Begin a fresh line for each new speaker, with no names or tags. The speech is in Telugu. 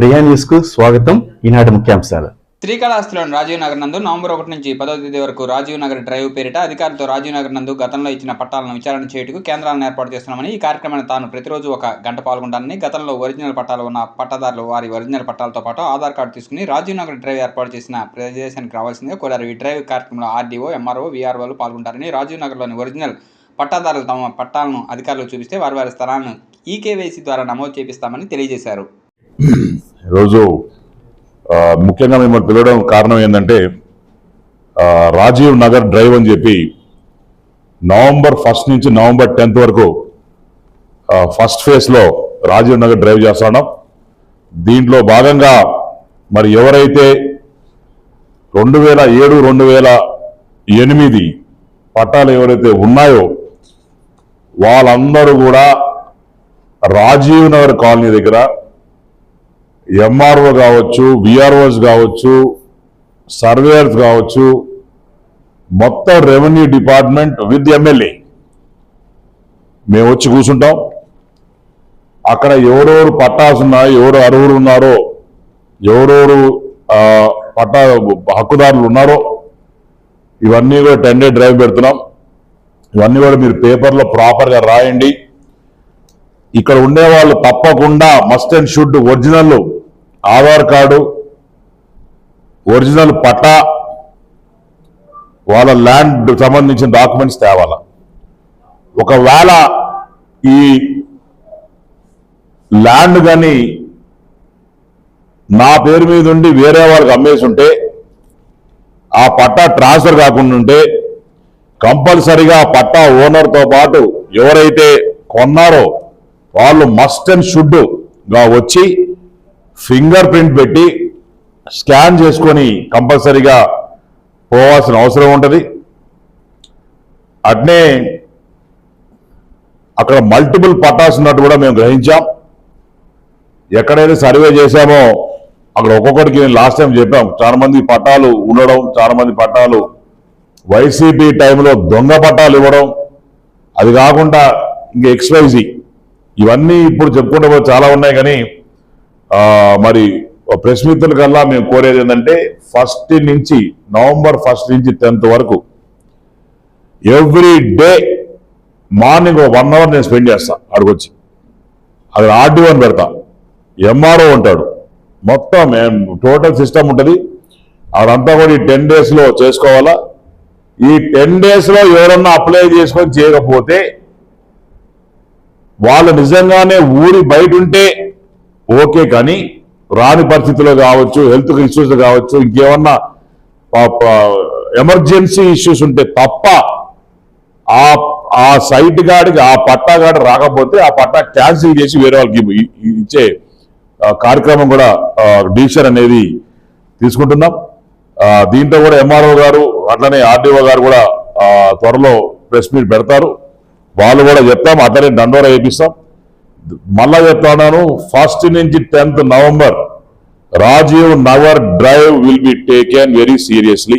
ప్రియా న్యూస్కు స్వాగతం. ఈనాటి ముఖ్యాంశాలు.
శ్రీకాళహస్తిలోని రాజీవ్ నగర్ నందు నవంబర్ ఒకటి నుంచి పదో తేదీ వరకు రాజీవ్ నగర్ డ్రైవ్ పేరిట అధికారులతో రాజీవ్ నగర్ నందు గతంలో ఇచ్చిన పట్టాలను విచారణ చేయుటకు కేంద్రాలను ఏర్పాటు చేస్తున్నామని ఈ కార్యక్రమాన్ని తాను ప్రతిరోజు ఒక గంట పాల్గొంటానని గతంలో ఒరిజినల్ పట్టాలు ఉన్న పట్టాదారులు వారి ఒరిజినల్ పట్టాలతో పాటు ఆధార్ కార్డు తీసుకుని రాజీవ్ నగర్ డ్రైవ్ ఏర్పాటు చేసిన ప్రదేశానికి రావాల్సిందిగా కోరారు. ఈ డ్రైవ్ కార్యక్రమంలో ఆర్డీఓ ఎంఆర్ఓ వీఆర్ఓలు పాల్గొంటారని రాజీవ్ నగర్లోని ఒరిజినల్ పట్టాదారులు తమ పట్టాలను అధికారులకు చూపిస్తే వారి వారి స్థలాలను ఈకేవైసీ ద్వారా నమోదు చేపిస్తామని తెలియజేశారు.
ఈరోజు ముఖ్యంగా మిమ్మల్ని పిలవడం కారణం ఏంటంటే రాజీవ్ నగర్ డ్రైవ్ అని చెప్పి నవంబర్ ఫస్ట్ నుంచి నవంబర్ టెన్త్ వరకు ఫస్ట్ ఫేజ్లో రాజీవ్ నగర్ డ్రైవ్ చేస్తున్నాం దీంట్లో భాగంగా మరి ఎవరైతే రెండు వేల ఏడు రెండు వేల ఎనిమిది పట్టాలు ఎవరైతే ఉన్నాయో వాళ్ళందరూ కూడా రాజీవ్ నగర్ కాలనీ దగ్గర ఎంఆర్ఓ కావచ్చు విఆర్ఓస్ కావచ్చు సర్వేయర్స్ కావచ్చు మొత్తం రెవెన్యూ డిపార్ట్మెంట్ విత్ ఎమ్మెల్యే మేము వచ్చి కూర్చుంటాం. అక్కడ ఎవరెవరు పట్టాస్ ఉన్నాయో ఎవరు అర్హులు ఉన్నారో ఎవరెవరు పట్టా హక్కుదారులు ఉన్నారో ఇవన్నీ కూడా టెన్ డే డ్రైవ్ పెడుతున్నాం. ఇవన్నీ కూడా మీరు పేపర్లో ప్రాపర్గా రాయండి. ఇక్కడ ఉండే వాళ్ళు తప్పకుండా must and should original Aadhaar card original పట్టా వాళ్ళ ల్యాండ్ సంబంధించిన డాక్యుమెంట్స్ తేవాలా. ఒకవేళ ఈ ల్యాండ్ కానీ నా పేరు మీద ఉండి వేరే వాళ్ళకి అమ్మేసి ఉంటే ఆ పట్టా ట్రాన్స్ఫర్ కాకుండా ఉంటే కంపల్సరిగా ఆ పట్టా ఓనర్తో పాటు ఎవరైతే కొన్నారో వాళ్ళు మస్ట్ అండ్ షుడ్గా వచ్చి ఫింగర్ ప్రింట్ పెట్టి స్కాన్ చేసుకొని కంపల్సరిగా పోవాల్సిన అవసరం ఉంటుంది. అట్నే అక్కడ మల్టిపుల్ పట్టాస్ ఉన్నట్టు కూడా మేము గ్రహించాం. ఎక్కడైతే సర్వే చేశామో అక్కడ ఒక్కొక్కడికి నేను లాస్ట్ టైం చెప్పాం చాలా మంది పట్టాలు ఉండడం చాలా మంది పట్టాలు వైసీపీ టైంలో దొంగ పట్టాలు ఇవ్వడం అది కాకుండా ఇంకా ఎక్స్వైజీ ఇవన్నీ ఇప్పుడు చెప్పుకుంటే చాలా ఉన్నాయి కానీ మరి ప్రెస్ మిత్రుల కల్లా మేము కోరేది ఏంటంటే ఫస్ట్ నుంచి నవంబర్ ఫస్ట్ నుంచి టెన్త్ వరకు ఎవ్రీ డే మార్నింగ్ ఒక వన్ అవర్ నేను స్పెండ్ చేస్తాను అక్కడికి అది ఆర్డీఓ అని పెడతా. ఎంఆర్ఓ ఉంటాడు. మొత్తం టోటల్ సిస్టమ్ ఉంటుంది. అదంతా కూడా ఈ టెన్ డేస్లో చేసుకోవాలా. ఈ టెన్ డేస్లో ఎవరన్నా అప్లై చేసుకొని చేయకపోతే వాళ్ళు నిజంగానే ఊరి బయట ఉంటే ఓకే కానీ రాని పరిస్థితుల్లో కావచ్చు హెల్త్ ఇష్యూస్ కావచ్చు ఇంకేమన్నా ఎమర్జెన్సీ ఇష్యూస్ ఉంటే తప్ప ఆ ఆ సైట్ గాడికి ఆ పట్టా గాడి రాకపోతే ఆ పట్టా క్యాన్సిల్ చేసి వేరే వాళ్ళకి ఇచ్చే కార్యక్రమం కూడా డిసిషన్ అనేది తీసుకుంటున్నాం. దీంతో దీంట్లో కూడా ఎంఆర్ఓ గారు అట్లనే ఆర్డీఓ గారు కూడా త్వరలో ప్రెస్ మీట్ పెడతారు. వాళ్ళు కూడా చెప్తాం అతనే దండోరా వేపిస్తాం మళ్ళా చెప్తాను ఫస్ట్ నుంచి tenth November Rajiv Nagar drive will be taken very seriously